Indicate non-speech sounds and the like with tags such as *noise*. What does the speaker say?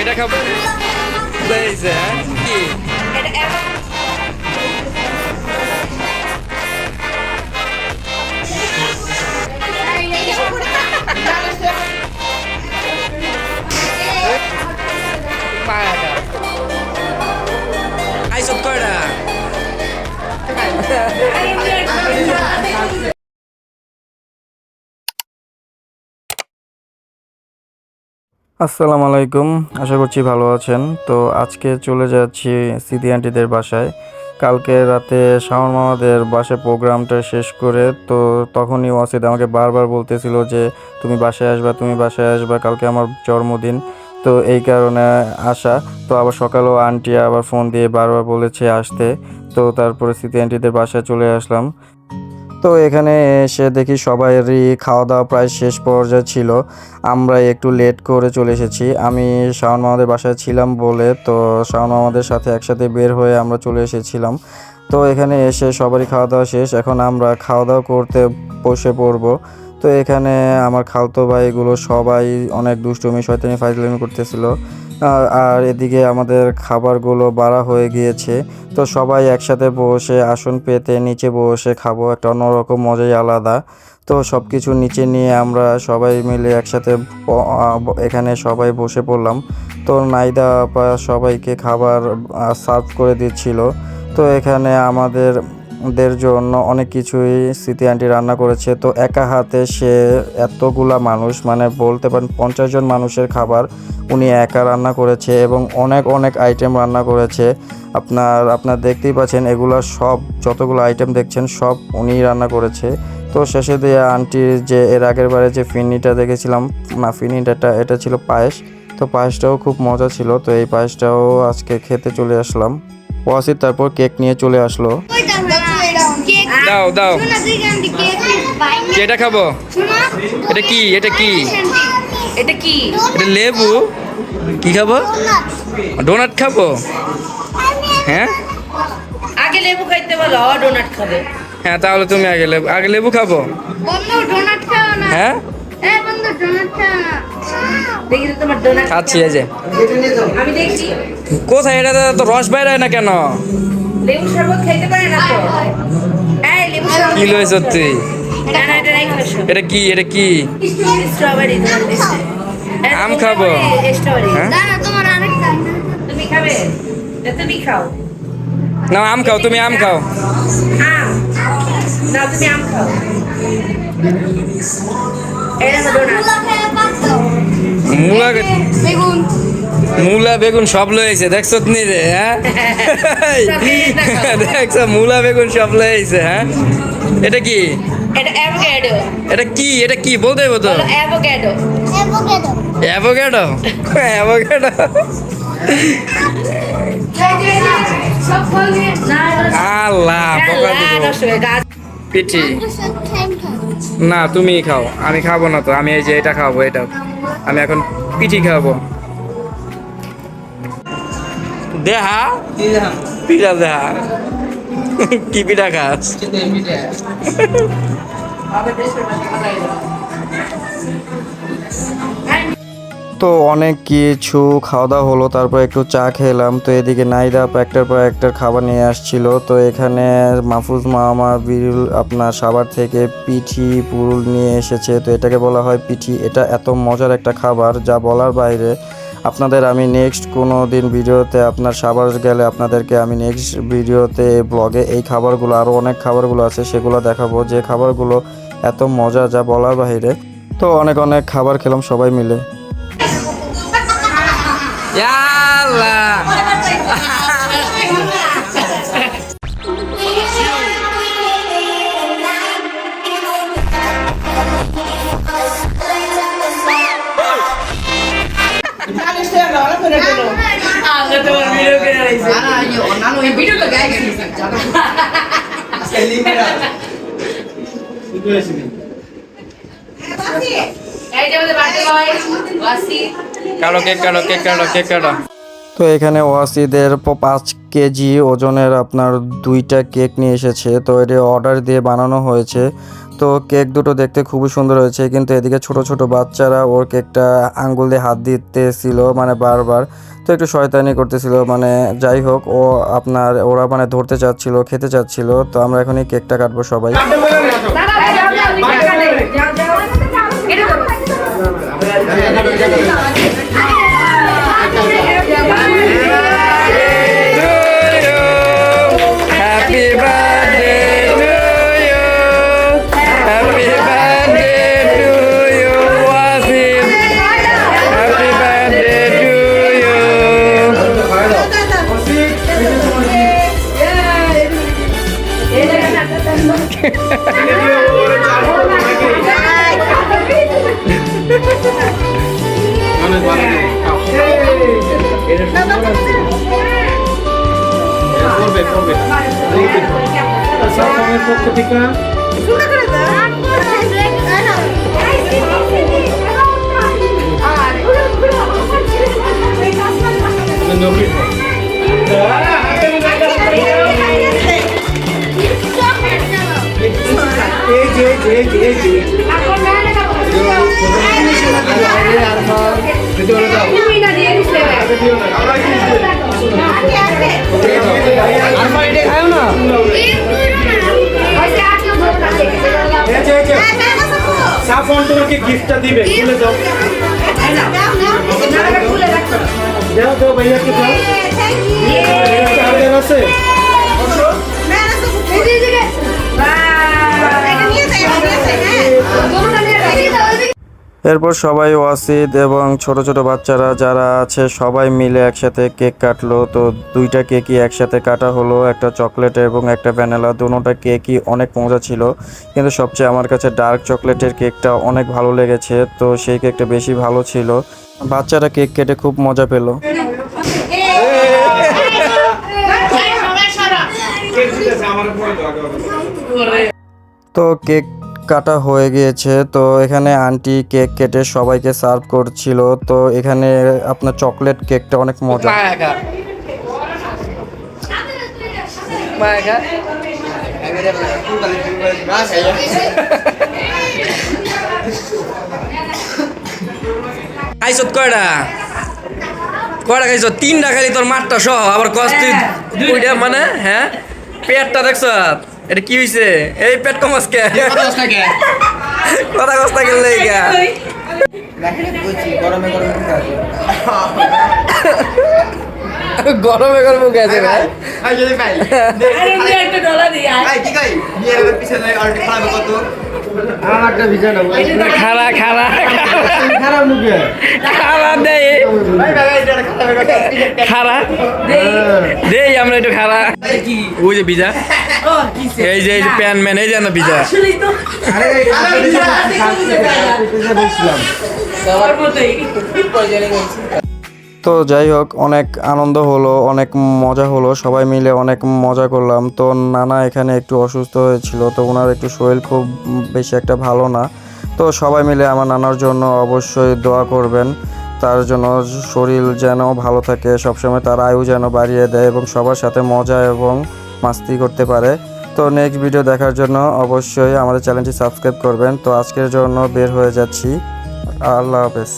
এটা খাব হয়েছে হ্যাঁ আসসালামু আলাইকুম, আশা করছি ভালো আছেন। তো আজকে চলে যাচ্ছি সিদি আন্টিদের বাসায়। কালকে রাতে শাওন মামাদের বাসায় প্রোগ্রামটা শেষ করে, তো তখনই ওয়াসিদ আমাকে বারবার বলতেছিল যে, তুমি বাসায় আসবা, তুমি বাসায় আসবা, কালকে আমার জন্মদিন। তো এই কারণে আসা। তো আবার সকালেও আন্টি আবার ফোন দিয়ে বারবার বলেছে আসতে। তো তারপরে সিটি আন্টিদের বাসায় চলে আসলাম। তো এখানে এসে দেখি সবারই খাওয়া দাওয়া প্রায় শেষ পর্যায়ে ছিল। আমরা একটু লেট করে চলে এসেছি। আমি, শাওন মামাদের বাসায় ছিলাম বলে তো শাওন মামাদের সাথে একসাথে বের হয়ে আমরা চলে এসেছিলাম। তো এখানে এসে সবারই খাওয়া দাওয়া শেষ। এখন আমরা খাওয়া দাওয়া করতে বসে পড়ব। তো এখানে আমার খালতো ভাইগুলো সবাই অনেক দুষ্টুমি, শয়তানি ফাইজলামি করতেছিল। আর এদিকে আমাদের খাবারগুলো বাড়া হয়ে গিয়েছে। তো সবাই একসাথে বসে আসন পেতে নিচে বসে খাব। একটা অন্যরকম মজাই আলাদা। তো সব কিছু নিচে নিয়ে আমরা সবাই মিলে একসাথে এখানে সবাই বসে পড়লাম। তো নাইদা সবাইকে খাবার সার্ভ করে দিচ্ছিল। তো এখানে আমাদের দের জন্য অনেক কিছুই স্মৃতি আন্টি রান্না করেছে। তো একা হাতে সে এতগুলা মানুষ মানে বলতে পারেন পঞ্চাশ জন মানুষের খাবার উনি একা রান্না করেছে এবং অনেক অনেক আইটেম রান্না করেছে। আপনার আপনার দেখতেই পাচ্ছেন এগুলো সব, যতগুলো আইটেম দেখছেন সব উনি রান্না করেছে। তো শেষে দিয়ে আন্টির যে এর আগের বারে যে ফিনিটা দেখেছিলাম, না ফিরনিটা এটা ছিল পায়েস। তো পায়েসটাও খুব মজা ছিল। তো এই পায়েসটাও আজকে খেতে চলে আসলাম। ওয়াসির তারপর কেক নিয়ে চলে আসলো। দাও দাও। কি এটা খাব? এটা কি? এটা কি? এটা কি? এটা লেবু। কি খাব? ডোনাট খাব? হ্যাঁ? আগে লেবু খাইতে বলো ডোনাট খাবে। হ্যাঁ তাহলে তুমি আগে লেবু আগে লেবু খাব? ডোনাট খাও না। হ্যাঁ? খাচ্ছি এই যে। কোথায়? এটা তো রস বাইরে না কেন? লেবু শরবত খাইতে পারে না তো? এই লেবু শরবত কি তুই? এটা কি এটা কি? স্ট্রবেরি তোমার আম খাব। হ্যাঁ? না তোমার আরেকটা তুমি খাবে? তুমি খাও। না আম খাও তুমি আম খাও। আম? না তুমি আম খাও। এটা ডোনাট মূলা বেগুন। মূলা বেগুন সব লয়েছে দেখছ নি রে হ্যাঁ? *laughs* দেখছ মূলা বেগুন সব লয়েছে হ্যাঁ? এটা কি? এটা অ্যাভোকাডো এটা কি? এটা কি? বলতে হইব তো অ্যাভোকাডো অ্যাভোকাডো অ্যাভোকাডো সব ফল নিয়ে না আল্লাহ বকা দিব। গাছ পিঠি। না তুমি খাও। আমি খাব না তো আমি এই যে এটা খাব এটা। আমি এখন পিঠি খাব। দেহা? পিঠা দেহা। কি পিঠা খাস? তো অনেক কিছু খাওয়া দাওয়া হলো তারপর একটু চা খেলাম তো এদিকে নাইদা একটার পর একটার খাবার নিয়ে আসছিল তো এখানে মাহফুজ মামা বিরুল আপনার সাবার থেকে পিঠি পুরুল নিয়ে এসেছে তো এটাকে বলা হয় পিঠি। এটা এত মজার একটা খাবার যা বলার বাইরে আপনাদের আমি নেক্সট কোনো দিন ভিডিওতে আপনার সাবার গেলে আপনাদেরকে আমি নেক্সট ভিডিওতে ব্লগে এই খাবারগুলো আরও অনেক খাবারগুলো আছে সেগুলো দেখাবো। যে খাবারগুলো এত মজা যা বলার বাহিরে। তো অনেক অনেক খাবার খেলাম সবাই মিলে। *laughs* ইয়াল্লা এই যে আমাদের বার্থডে বয় ওয়াসি। কাটো কেক কাটো কেক কাটো কেক কাটো তো এখানে ওয়াসিদের পাঁচ কেজি ওজনের আপনার দুইটা কেক নিয়ে এসেছে তো এটি অর্ডার দিয়ে বানানো হয়েছে তো কেক দুটো দেখতে খুবই সুন্দর হয়েছে কিন্তু এদিকে ছোট ছোট বাচ্চারা ওর কেকটা আঙ্গুল দিয়ে হাত দিতেছিল মানে বারবার তো একটু শয়তানি করতেছিল মানে যাই হোক ও আপনার ওরা মানে ধরতে চাচ্ছিল খেতে চাচ্ছিল তো আমরা এখন এই কেকটা কাটবো সবাই তুমি না দিয়ে দিছিলে। হয়েছে, আর কেউ ধরো না। সাফন তোমাকে গিফটটা দিবে খুলে দাও নানাটা খুলে রাখো। দাও দাও ভাইয়াকে দাও চার্জার আছে এরপর সবাই ওয়াসিদ এবং ছোট ছোট বাচ্চারা যারা আছে সবাই মিলে একসাথে কেক কাটলো। তো দুইটা কেকই একসাথে কাটা হলো একটা চকলেট এবং একটা ভ্যানিলা। দুটোটা কেকই অনেক মজা ছিল কিন্তু সবচেয়ে আমার কাছে ডার্ক চকলেটের কেকটা অনেক ভালো লেগেছে তো সেই কেকটা বেশি ভালো ছিল। বাচ্চারা কেক কেটে খুব মজা পেল। তো কেক কাটা হয়ে গিয়েছে। তো এখানে আন্টি কেক কেটে সবাইকে সার্ভ করছিল। তো এখানে আপনার চকলেট কেকটা অনেক মজা। মায়াকা মায়াকা খাইছত কয়টা কয়টা খাইছ? তিনটা খাইলি তোর মাঠটা সহ। আবার তুই দুইটা মানে হ্যাঁ? পেটটা দেখছ? এটা কি হইছে? এই পেট কমাস কে? কথা কস্তা গেলে গা গরমে গরমে গেছে ভাই। একটা ডলার দিই আর খারা খারা খারা দেই খারা দেই আমরা একটু খারা ওই যে বিজা এই যে এই যে প্যান ম্যান এই যে না তো যাই হোক অনেক আনন্দ হলো অনেক মজা হলো সবাই মিলে অনেক মজা করলাম। তো নানা এখানে একটু অসুস্থ হয়েছিল তো ওনার একটু শরীর খুব বেশি একটা ভালো না। তো সবাই মিলে আমার নানার জন্য অবশ্যই দোয়া করবেন। তার জন্য শরীর যেন ভালো থাকে, সবসময় তার আয়ু যেন বাড়িয়ে দেয় এবং সবার সাথে মজা এবং মাস্তি করতে পারে। তো নেক্সট ভিডিও দেখার জন্য অবশ্যই আমাদের চ্যানেলটি সাবস্ক্রাইব করবেন। তো আজকের জন্য বের হয়ে যাচ্ছি। আল্লাহ হাফেজ।